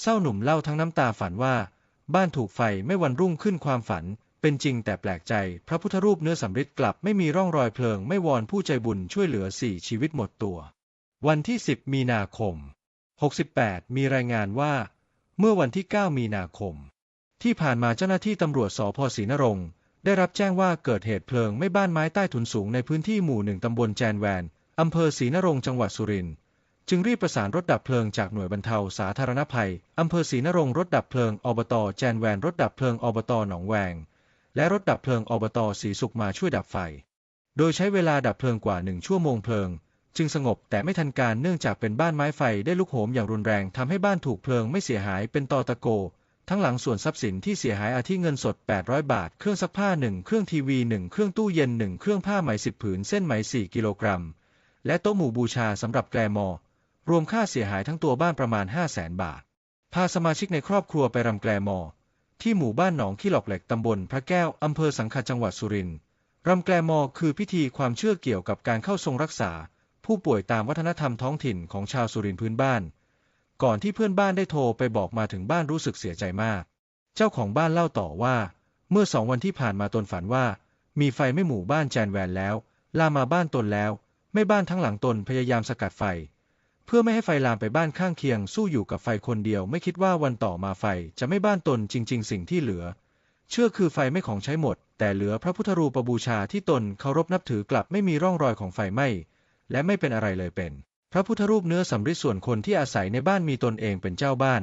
เศร้าหนุ่มเล่าทั้งน้ำตาฝันว่า บ้านถูกไฟไม่วันรุ่งขึ้นความฝัน เป็นจริงแต่แปลกใจ พระพุทธรูปเนื้อสำริดกลับไม่มีร่องรอยเพลิง ไม่วอนผู้ใจบุญช่วยเหลือสี่ชีวิตหมดตัว วันที่ 10 มีนาคม 68 มีรายงานว่า เมื่อวันที่ 9 มีนาคม ที่ผ่านมาเจ้าหน้าที่ตำรวจสพศรีนรงค์ได้รับแจ้งว่าเกิดเหตุเพลิงไม่บ้านไม้ใต้ถุนสูงในพื้นที่หมู่หนึ่งตำบลแจนแวนอำเภอศรีนรงค์จังหวัดสุรินทร์ จึงรีบประสานรถดับเพลิงจากหน่วยบรรเทาสาธารณภัย อำเภอศรีนรงค์รถดับเพลิงอบตแจนแวนรถดับเพลิงอบตหนองแวง และรถดับเพลิงอบตศรีสุขมาช่วยดับไฟ โดยใช้เวลาดับเพลิงกว่าหนึ่งชั่วโมงเพลิง จึงสงบแต่ไม่ทันการเนื่องจากเป็นบ้านไม้ไฟได้ลุกโหมอย่างรุนแรงทำให้บ้านถูกเพลิงไม่เสียหายเป็นตอตะโก ทั้งหลังส่วนทรัพย์สินที่เสียหายอาทิเงินสด 800 บาท เครื่องซักผ้า1เครื่องทีวี1เครื่องตู้เย็น1เครื่องผ้าไหม10ผืนเส้นไหม4กิโลกรัมและโต๊ะหมู่บูชาสำหรับแกลมอ รวมค่าเสียหายทั้งตัวบ้านประมาณ 5 0 0แสนบาท พาสมาชิกในครอบครัวไปรำแกลมอ ที่หมู่บ้านหนองขี้หลอกเหล็กตำบลพระแก้วอำเภอสังขะจังหวัดสุรินทร์รำแกลมอคือพิธีความเชื่อเกี่ยวกับการเข้าทรงรักษา ผู้ป่วยตามวัฒนธรรมท้องถิ่นของชาวสุรินทร์พื้นบ้าน ก่อนที่เพื่อนบ้านได้โทรไปบอกมาถึงบ้านรู้สึกเสียใจมาก เจ้าของบ้านเล่าต่อว่า เมื่อสองวันที่ผ่านมาตนฝันว่า มีไฟไม่หมู่บ้านแจนแวนแล้ว ลามมาบ้านตนแล้ว ไม่บ้านทั้งหลังตนพยายามสกัดไฟ เพื่อไม่ให้ไฟลามไปบ้านข้างเคียงสู้อยู่กับไฟคนเดียวไม่คิดว่าวันต่อมาไฟจะไม่บ้านตนจริง ๆ สิ่งที่เหลือ เชื่อคือไฟไม่ของใช้หมด แต่เหลือพระพุทธรูปบูชาที่ตนเคารพนับถือกลับไม่มีร่องรอยของไฟไหม้และไม่เป็นอะไรเลยเป็น พระพุทธรูปเนื้อสำริดส่วนคนที่อาศัยในบ้านมีตนเองเป็นเจ้าบ้าน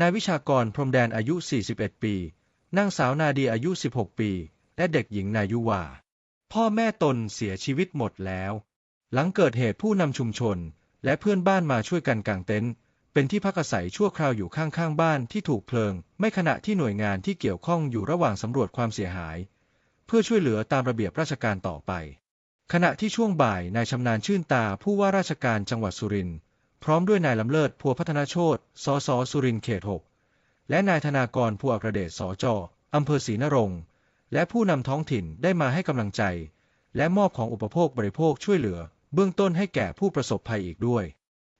นายวิชากรพรมแดนอายุ 41 ปีนางสาวนาดีอายุ 16 ปี และเด็กหญิงนายุวา พ่อแม่ตนเสียชีวิตหมดแล้ว หลังเกิดเหตุผู้นำชุมชน และเพื่อนบ้านมาช่วยกันกางเต็นท์เป็นที่พักอาศัยชั่วคราวอยู่ข้างๆบ้านที่ถูกเพลิง ไม่ขณะที่หน่วยงานที่เกี่ยวข้องอยู่ระหว่างสำรวจความเสียหาย เพื่อช่วยเหลือตามระเบียบราชการต่อไป ขณะที่ช่วงบ่ายนายชำนาญชื่นตาผู้ว่าราชการจังหวัดสุรินทร์พร้อมด้วยนายลำเลิศพัวพัฒนาโชตสสสุรินทร์เขตหกและนายธนากรพัวกระเดชสจอำเภอศรีนรงค์และผู้นำท้องถิ่นได้มาให้กำลังใจ และมอบของอุปโภคบริโภคช่วยเหลือ เบื้องต้นให้แก่ผู้ประสบภัยอีกด้วย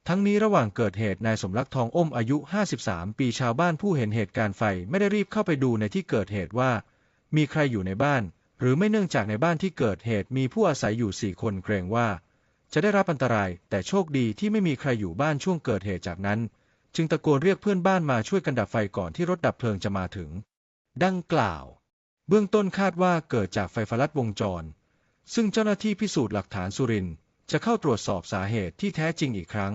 ทั้งนี้ระหว่างเกิดเหตุนายสมรักทองอ้มอายุ 53 ปีชาวบ้านผู้เห็นเหตุการณ์ไฟไม่ได้รีบเข้าไปดูในที่เกิดเหตุว่า มีใครอยู่ในบ้าน หรือไม่เนื่องจากในบ้านที่เกิดเหตุมีผู้อาศัยอยู่สี่คนเกรงว่า จะได้รับอันตราย แต่โชคดีที่ไม่มีใครอยู่บ้านช่วงเกิดเหตุจากนั้น จึงตะโกนเรียกเพื่อนบ้านมาช่วยกันดับไฟก่อนที่รถดับเพลิงจะมาถึง ดังกล่าว เบื้องต้นคาดว่าเกิดจากไฟฟ้าลัดวงจร ซึ่งเจ้าหน้าที่พิสูจน์หลักฐานสุรินทร์ จะเข้าตรวจสอบสาเหตุที่แท้จริงอีกครั้ง